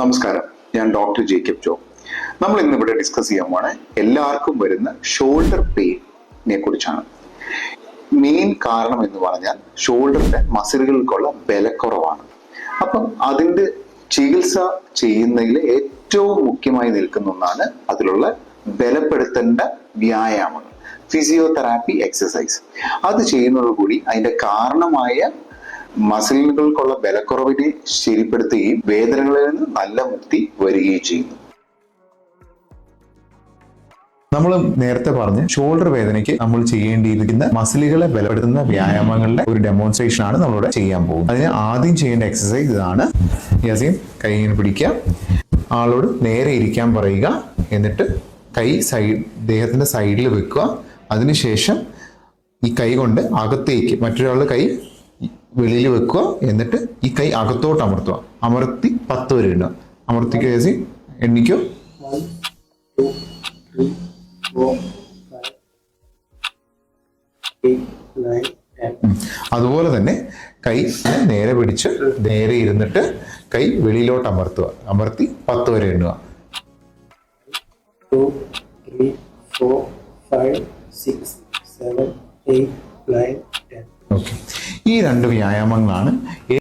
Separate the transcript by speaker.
Speaker 1: നമസ്കാരം. ഞാൻ doctor Jacob ജോ. നമ്മൾ ഇന്ന് ഇവിടെ ഡിസ്കസ് ചെയ്യാൻ പോണ എല്ലാവർക്കും വരുന്ന ഷോൾഡർ പെയിനെ കുറിച്ചാണ്. മെയിൻ കാരണം എന്ന് പറഞ്ഞാൽ ഷോൾഡറിന്റെ മസിലുകൾക്കുള്ള ബലക്കുറവാണ്. അപ്പം അതിന്റെ ചികിത്സ ചെയ്യുന്നതിൽ ഏറ്റവും മുഖ്യമായി നിൽക്കുന്ന ഒന്നാണ് അതിലുള്ള ബലപ്പെടുത്തേണ്ട വ്യായാമങ്ങൾ ഫിസിയോതെറാപ്പി എക്സസൈസ് അത് ചെയ്യുന്നതോടുകൂടി അതിന്റെ കാരണമായ മസിലുകൾക്കുള്ള ബലക്കുറവിനെ ശരിപ്പെടുത്തുകയും വേദനകളിൽ നിന്ന് നല്ല മുക്തി വരികയും ചെയ്യുന്നു.
Speaker 2: നമ്മൾ നേരത്തെ പറഞ്ഞ് ഷോൾഡർ വേദനയ്ക്ക് നമ്മൾ ചെയ്യേണ്ടിയിരിക്കുന്ന മസിലുകളെ ബലപ്പെടുത്തുന്ന വ്യായാമങ്ങളുടെ ഒരു ഡെമോൺസ്ട്രേഷൻ ആണ് നമ്മളിവിടെ ചെയ്യാൻ പോകുന്നത്. അതിന് ആദ്യം ചെയ്യേണ്ട എക്സസൈസ് ഇതാണ്. യാസീം കൈ ഇങ്ങനെ പിടിക്കുക. ആളോട് നേരെ ഇരിക്കാൻ പറയുക. എന്നിട്ട് കൈ സൈഡ് ദേഹത്തിന്റെ സൈഡിൽ വെക്കുക. അതിനുശേഷം ഈ കൈ കൊണ്ട് അകത്തേക്ക് മറ്റൊരാളുടെ കൈ വെളിയിൽ വെക്കുക. എന്നിട്ട് ഈ കൈ അകത്തോട്ട് അമർത്തുക. അമർത്തി പത്ത് വരെ ഇടുക. അമർത്തി യാസീൻ എണ്ണിക്കോ. അതുപോലെ തന്നെ കൈ നേരെ പിടിച്ച് നേരെ ഇരുന്നിട്ട് കൈ വെളിയിലോട്ട് അമർത്തുക. അമർത്തി പത്ത് വരെ എണ്ണുക.
Speaker 3: Five six seven eight
Speaker 2: nine ഈ രണ്ട് വ്യായാമങ്ങളാണ്